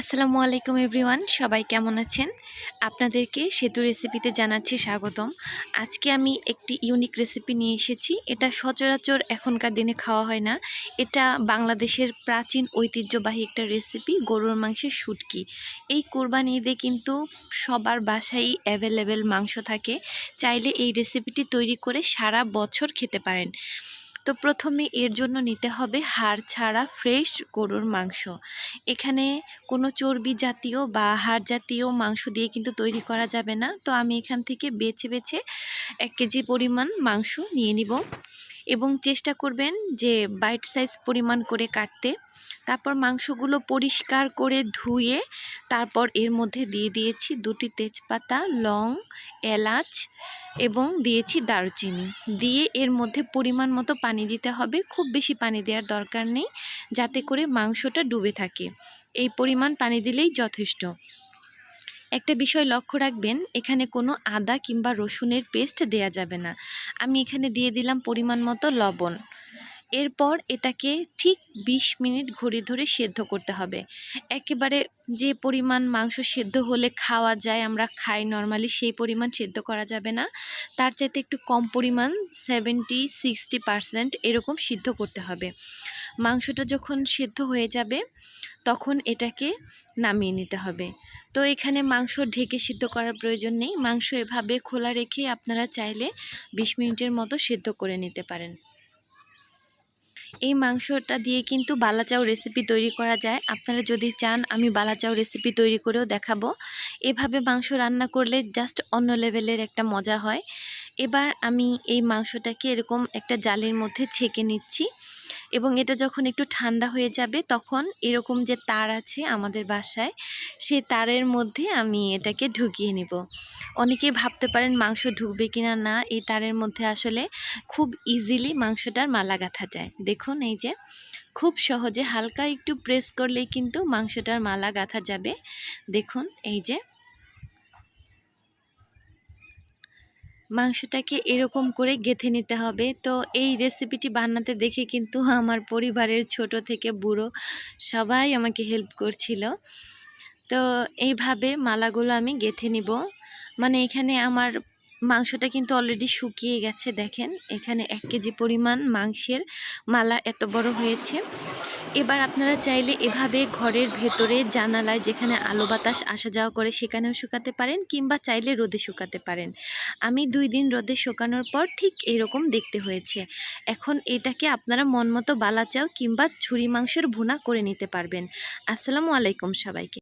আসসালামু আলাইকুম এভরিওয়ান, সবাই কেমন আছেন? আপনাদেরকে সেতু রেসিপিতে জানাচ্ছি স্বাগতম। আজকে আমি একটি ইউনিক রেসিপি নিয়ে এসেছি। এটা সচরাচর এখনকার দিনে খাওয়া হয় না। এটা বাংলাদেশের প্রাচীন ঐতিহ্যবাহী একটা রেসিপি, গরুর মাংসের শুটকি। এই কোরবানি ঈদে কিন্তু সবার বাসায় অ্যাভেলেবেল মাংস থাকে। চাইলে এই রেসিপিটি তৈরি করে সারা বছর খেতে পারেন। তো প্রথমে এর জন্য নিতে হবে হাড় ছাড়া ফ্রেশ গরুর মাংস। এখানে কোনো চর্বি জাতীয় বা হাড় জাতীয় মাংস দিয়ে কিন্তু তৈরি করা যাবে না। তো আমি এখান থেকে বেছে বেছে এক কেজি পরিমাণ মাংস নিয়ে নিব। এবং চেষ্টা করবেন যে বাইট সাইজ পরিমাণ করে কাটতে। তারপর মাংসগুলো পরিষ্কার করে ধুয়ে তারপর এর মধ্যে দিয়ে দিয়েছি দুটি তেজপাতা, লং, এলাচ এবং দিয়েছি দারুচিনি। দিয়ে এর মধ্যে পরিমাণ মতো পানি দিতে হবে। খুব বেশি পানি দেওয়ার দরকার নেই যাতে করে মাংসটা ডুবে থাকে। এই পরিমাণ পানি দিলেই যথেষ্ট। একটা বিষয় লক্ষ্য রাখবেন, এখানে কোনো আদা কিংবা রসুনের পেস্ট দেয়া যাবে না। আমি এখানে দিয়ে দিলাম পরিমাণ মতো লবণ। এরপর এটাকে ঠিক ২০ মিনিট ঘড়ি ধরে সেদ্ধ করতে হবে। একেবারে যে পরিমাণ মাংস সেদ্ধ হলে খাওয়া যায়, আমরা খাই নর্মালি সেই পরিমাণ সেদ্ধ করা যাবে না। তার চাইতে একটু কম পরিমাণ সেভেন্টি সিক্সটি পারসেন্ট এরকম সিদ্ধ করতে হবে। মাংসটা যখন সিদ্ধ হয়ে যাবে, তখন এটাকে নামিয়ে নিতে হবে। তো এখানে মাংস ঢেকে সিদ্ধ করার প্রয়োজন নেই। মাংস এভাবে খোলা রেখে আপনারা চাইলে বিশ মিনিটের মতো সিদ্ধ করে নিতে পারেন। এই মাংসটা দিয়ে কিন্তু বালাচাও রেসিপি তৈরি করা যায়। আপনারা যদি চান, আমি বালাচাও রেসিপি তৈরি করেও দেখাবো। এভাবে মাংস রান্না করলে জাস্ট অন্য লেভেলের একটা মজা হয়। এবার আমি এই মাংসটাকে এরকম একটা জালের মধ্যে ছেঁকে নিচ্ছি এবং এটা যখন একটু ঠান্ডা হয়ে যাবে তখন এরকম যে তার আছে আমাদের বাসায়, সে তারের মধ্যে আমি এটাকে ঢুকিয়ে নিব। অনেকেই ভাবতে পারেন মাংস ঢুকবে কিনা না, এই তারের মধ্যে আসলে খুব ইজিলি মাংসটার মালা গাঁথা যায়। দেখুন এই যে, খুব সহজে হালকা একটু প্রেস করলেই কিন্তু মাংসটার মালা গাঁথা যাবে। দেখুন এই যে মাংসটাকে এরকম করে গেথে নিতে হবে। তো এই রেসিপিটি বানাতে দেখে কিন্তু আমার পরিবারের ছোট থেকে বুড়ো সবাই আমাকে হেল্প করছিল। তো এইভাবে মালাগুলো আমি গেথে নিব। মানে এখানে আমার মাংসটা কিন্তু অলরেডি শুকিয়ে গেছে দেখেন। এখানে এক কেজি পরিমাণ মাংসের মালা এত বড় হয়েছে। এবার আপনারা চাইলে এভাবে ঘরের ভেতরে জানালায় যেখানে আলো বাতাস আসা যাওয়া করে সেখানেও শুকাতে পারেন কিংবা চাইলে রোদে শুকাতে পারেন। আমি দুই দিন রোদে শুকানোর পর ঠিক এরকম দেখতে হয়েছে। এখন এটাকে আপনারা মনমতো বালাচাও কিংবা ছুরি মাংসের ভুনা করে নিতে পারবেন। আসসালামু আলাইকুম সবাইকে।